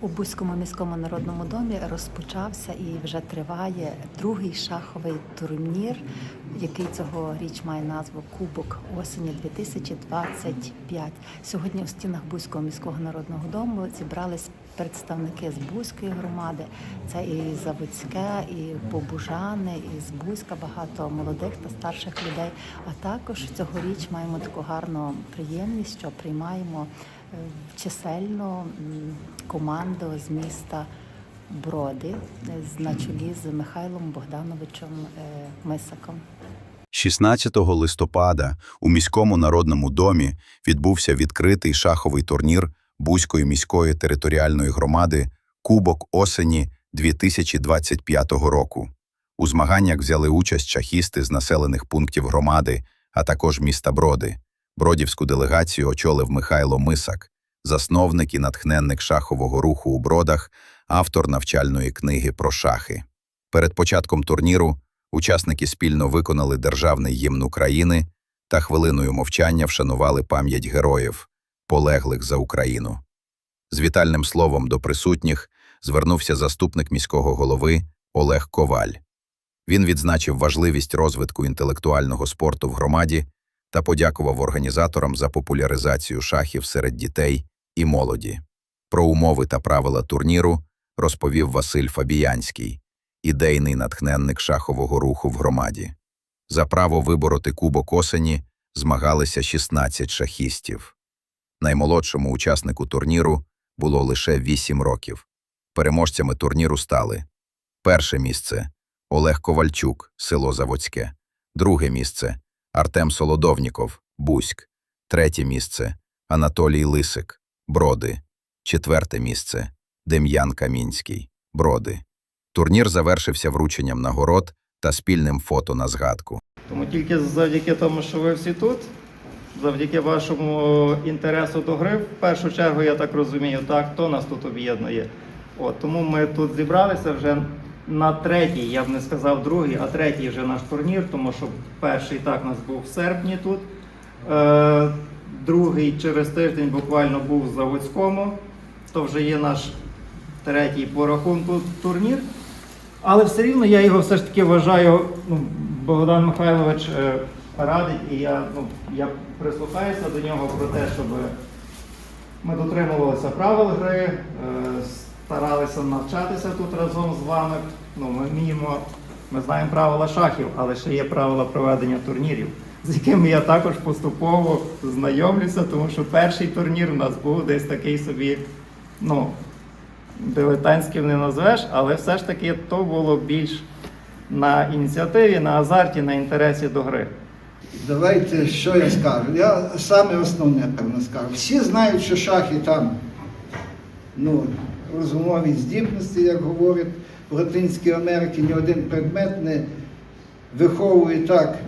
У Бузькому міському народному домі розпочався і вже триває другий шаховий турнір, який цьогоріч має назву Кубок осені 2025. Сьогодні у стінах Бузького міського народного дому зібрались представники з Бузької громади. Це і Заводське, і Побужани, і з Бузька багато молодих та старших людей. А також цьогоріч маємо таку гарну приємність, що приймаємо е, чисельну команду з міста Броди е, на чолі з Михайлом Богдановичем е, Мисаком. 16 листопада у міському народному домі відбувся відкритий шаховий турнір Бузької міської територіальної громади Кубок осені 2025 року. У змаганнях взяли участь шахісти з населених пунктів громади, а також міста Броди. Бродівську делегацію очолив Михайло Мисак, засновник і натхненник шахового руху у Бродах, автор навчальної книги про шахи. Перед початком турніру Учасники спільно виконали державний гімн України та хвилиною мовчання вшанували пам'ять героїв, полеглих за Україну. З вітальним словом до присутніх звернувся заступник міського голови Олег Коваль. Він відзначив важливість розвитку інтелектуального спорту в громаді та подякував організаторам за популяризацію шахів серед дітей і молоді. Про умови та правила турніру розповів Василь Фабіянський ідейний натхненник шахового руху в громаді. За право вибороти кубок осені змагалися 16 шахістів. Наймолодшому учаснику турніру було лише 8 років. Переможцями турніру стали перше місце Олег Ковальчук, село Заводське, друге місце Артем Солодовніков, Бузьк, третє місце Анатолій Лисик, Броди, четверте місце Дем'ян Камінський, Броди. Турнір завершився врученням нагород та спільним фото на згадку. Тому тільки завдяки тому, що ви всі тут, завдяки вашому інтересу до гри, в першу чергу, я так розумію, так, хто нас тут об'єднує. От, тому ми тут зібралися вже на третій, я б не сказав другий, а третій вже наш турнір, тому що перший так у нас був в серпні тут. Е, другий через тиждень буквально був в Заводському. То вже є наш третій по рахунку турнір. Але все рівно я його все ж таки вважаю, ну, Богдан Михайлович е, радить, і я, ну, я прислухаюся до нього про те, щоб ми дотримувалися правил гри, е, старалися навчатися тут разом з вами. Ну, ми вміємо, ми знаємо правила шахів, але ще є правила проведення турнірів, з якими я також поступово знайомлюся, тому що перший турнір у нас був десь такий собі, ну, дилетантським не назвеш, але все ж таки то було більш на ініціативі, на азарті, на інтересі до гри. Давайте, що я скажу. Я саме основне, певно, скажу. Всі знають, що шахи там ну, розумові здібності, як говорять в Латинській Америці, ні один предмет не виховує так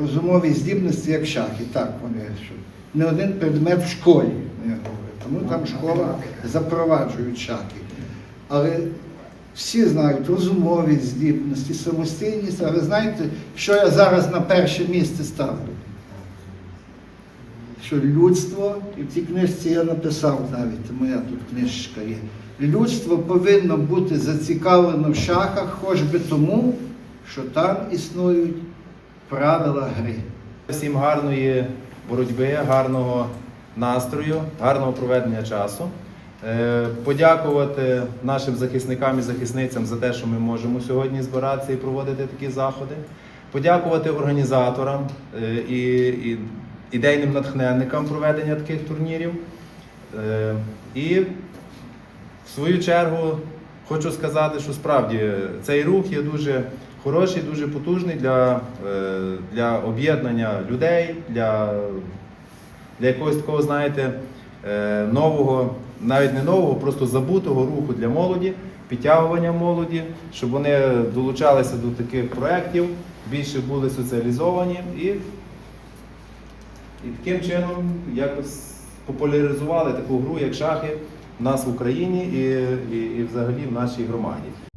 розумові здібності, як шахи. Так вони що не один предмет в школі, я говорю. Тому там школа запроваджують шахи. Але всі знають розумові здібності, самостійність, а ви знаєте, що я зараз на перше місце ставлю? Що людство, і в цій книжці я написав навіть, моя тут книжечка є. Людство повинно бути зацікавлено в шахах, хоч би тому, що там існують правила гри. Всім гарної боротьби, гарного настрою, гарного проведення часу. Е, Подякувати нашим захисникам і захисницям за те, що ми можемо сьогодні збиратися і проводити такі заходи. Подякувати організаторам е, і, і ідейним натхненникам проведення таких турнірів. Е, І в свою чергу хочу сказати, що справді цей рух є дуже хороший, дуже потужний для, для об'єднання людей, для, для якогось такого, знаєте, нового, навіть не нового, просто забутого руху для молоді, підтягування молоді, щоб вони долучалися до таких проєктів, більше були соціалізовані і, і таким чином якось популяризували таку гру, як шахи, в нас в Україні і, і, і взагалі в нашій громаді.